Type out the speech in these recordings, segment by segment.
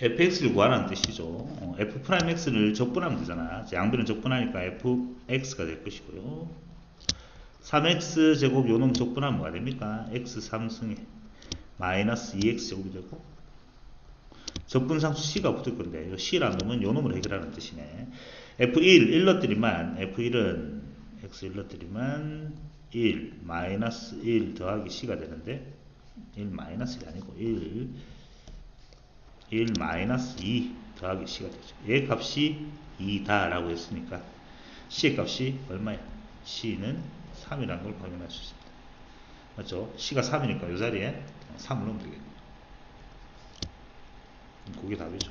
fx를 구하라는 뜻이죠. 어, f 프라임 x를 적분하면 되잖아. 양변을 적분하니까 fx가 될 것이고요. 3x 제곱 요놈 적분하면 뭐가 됩니까? x 3승에 마이너스 2x 제곱이 되고 적분상수 c가 붙을 건데 이 c라는 놈은 요 놈으로 해결하는 뜻이네. f1 1 넣더니만 f1은 x 1 넣더니만 1 마이너스 1 더하기 c가 되는데 1 마이너스 1이 아니고 1 1 마이너스 2 더하기 c가 되죠. 얘 값이 2다 라고 했으니까 c의 값이 얼마야? c는 3이라는 걸 확인할 수 있습니다. 맞죠? c가 3이니까 이 자리에 3을 넣으면 되겠네요. 그게 답이죠.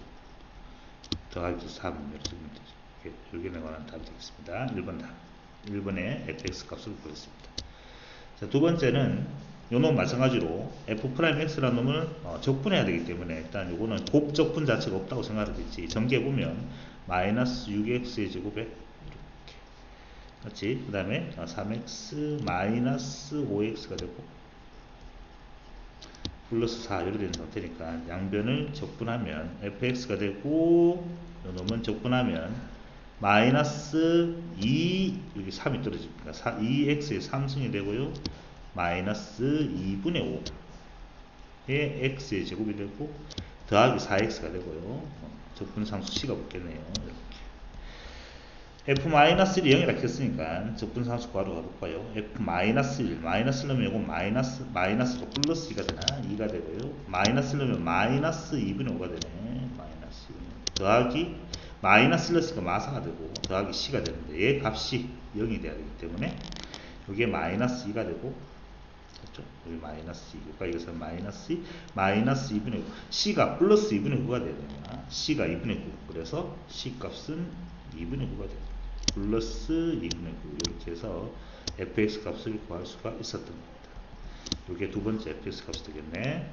더하기 3 이렇게 되면 되죠. 여기에 관한 답이 되겠습니다. 1번 답. 1번의 fx 값을 구했습니다. 자, 두 번째는 요놈 마찬가지로 f'x라는 놈을 어, 적분해야 되기 때문에 일단 요거는 곱적분 자체가 없다고 생각하겠지. 전개 보면 마이너스 6x의 제곱에 이렇게 맞지? 그 다음에 3x 마이너스 5x가 되고 플러스 4 이렇게 되는 상태니까 양변을 적분하면 fx가 되고 요 놈은 적분하면 마이너스 2 여기 3이 떨어집니다. 2x의 3승이 되고요. 마이너스 2분의 5의 x의 제곱이 되고 더하기 4x가 되고요. 어, 적분상수 c가 붙겠네요. 이렇게. f-1이 0이라 했으니까 적분상수 구하러 가볼까요? f-1 마이너스 넣으면 이건 마이너스 마이너스로 플러스 2가 되나? 2가 되고요. 마이너스 넣으면 마이너스 2분의 5가 되네. 마이너스 2분의 5. 더하기 마이너스 넣으니까 마사가 되고 더하기 c가 되는데 얘 값이 0이 돼야 되기 때문에 이게 마이너스 2가 되고 그렇죠? 여기 마이너스 2. 그러니까 이것은 마이너스 2, 마이너스 2분의 9. C가 플러스 2분의 9가 되잖아. C가 2분의 9. 그래서 C 값은 2분의 9가 됩니다. 플러스 2분의 9. 이렇게 해서 fx 값을 구할 수가 있었던 겁니다. 이게 두 번째 fx 값이 되겠네.